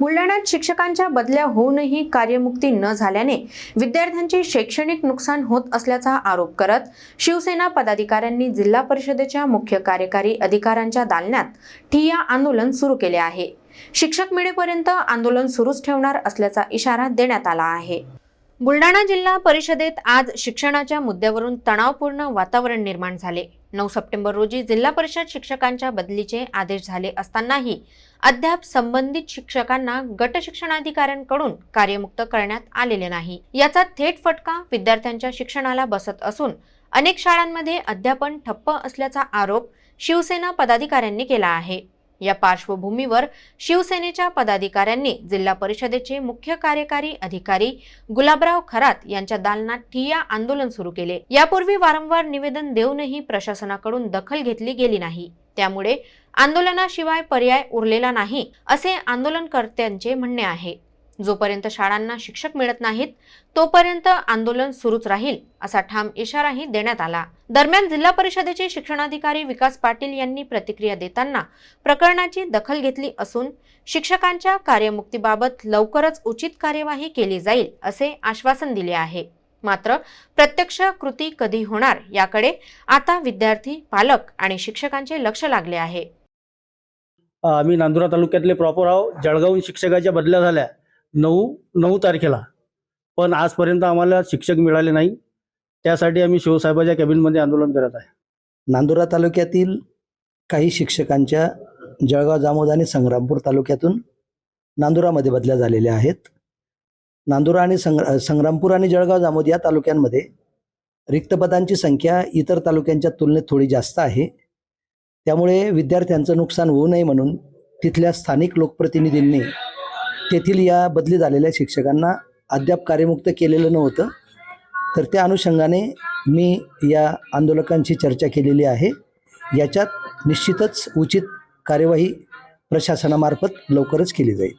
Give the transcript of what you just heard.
बुलढाण्यात शिक्षकांच्या बदल्या होऊनही कार्यमुक्ती न झाल्याने विद्यार्थ्यांचे शैक्षणिक नुकसान होत असल्याचा आरोप करत शिवसेना पदाधिकाऱ्यांनी जिल्हा परिषदेच्या मुख्य कार्यकारी अधिकाऱ्यांच्या दालनात ठिया आंदोलन सुरू केले आहे. शिक्षक मिळेपर्यंत आंदोलन सुरूच ठेवणार असल्याचा इशारा देण्यात आला आहे. बुलढाणा जिल्हा परिषदेत आज शिक्षणाच्या मुद्द्यावरून तणावपूर्ण वातावरण निर्माण झाले. नऊ सप्टेंबर रोजी जिल्हा परिषद शिक्षकांच्या बदलीचे आदेश झाले असतानाही अद्याप संबंधित शिक्षकांना गट शिक्षणाधिकाऱ्यांकडून कार्यमुक्त करण्यात आलेले नाही. याचा थेट फटका विद्यार्थ्यांच्या शिक्षणाला बसत असून अनेक शाळांमध्ये अध्यापन ठप्प असल्याचा आरोप शिवसेना पदाधिकाऱ्यांनी केला आहे. या पार्श्वभूमीवर शिवसेनेच्या पदाधिकाऱ्यांनी जिल्हा परिषदेचे मुख्य कार्यकारी अधिकारी गुलाबराव खरात यांच्या दालनात ठिय्या आंदोलन सुरू केले. यापूर्वी वारंवार निवेदन देऊनही प्रशासनाकडून दखल घेतली गेली नाही. त्यामुळे आंदोलनाशिवाय पर्याय उरलेला नाही असे आंदोलनकर्त्यांचे म्हणणे आहे. जोपर्यंत शाळांना शिक्षक मिळत नाहीत तोपर्यंत आंदोलन सुरूच राहील असा ठाम इशाराही देण्यात आला. दरम्यान जिल्हा परिषदेचे शिक्षणाधिकारी विकास पाटील यांनी प्रतिक्रिया देताना प्रकरणाची दखल घेतली असून शिक्षकांच्या कार्यमुक्तीबाबत लवकरच उचित कार्यवाही केली जाईल असे आश्वासन दिले आहे. मात्र प्रत्यक्ष कृती कधी होणार याकडे आता विद्यार्थी पालक आणि शिक्षकांचे लक्ष लागले आहे. आम्ही नांदुरा तालुक्यातले प्रॉपर आहो जळगावून शिक्षकाच्या बदल्या झाल्या. नऊ नऊ तारखेला. पण आजपर्यंत आम्हाला शिक्षक मिळाले नाही. त्यासाठी आम्ही शिवसाहेबाच्या कॅबिनमध्ये आंदोलन करत आहे. नांदुरा तालुक्यातील काही शिक्षकांच्या जळगाव जामोद आणि संग्रामपूर तालुक्यातून नांदुरामध्ये बदल्या झालेल्या आहेत. नांदुरा आणि संग्र संग्रामपूर आणि जळगाव जामोद या तालुक्यांमध्ये रिक्तपदांची संख्या इतर तालुक्यांच्या तुलनेत थोडी जास्त आहे. त्यामुळे विद्यार्थ्यांचं नुकसान होऊ नये म्हणून तिथल्या स्थानिक लोकप्रतिनिधींनी तेथील या बदली झालेल्या शिक्षकांना अद्याप कार्यमुक्त केलेलं नव्हतं. तर त्या अनुषंगाने मी या आंदोलकांची चर्चा केलेली आहे. याच्यात निश्चितच उचित कार्यवाही प्रशासनामार्फत लवकरच केली जाईल.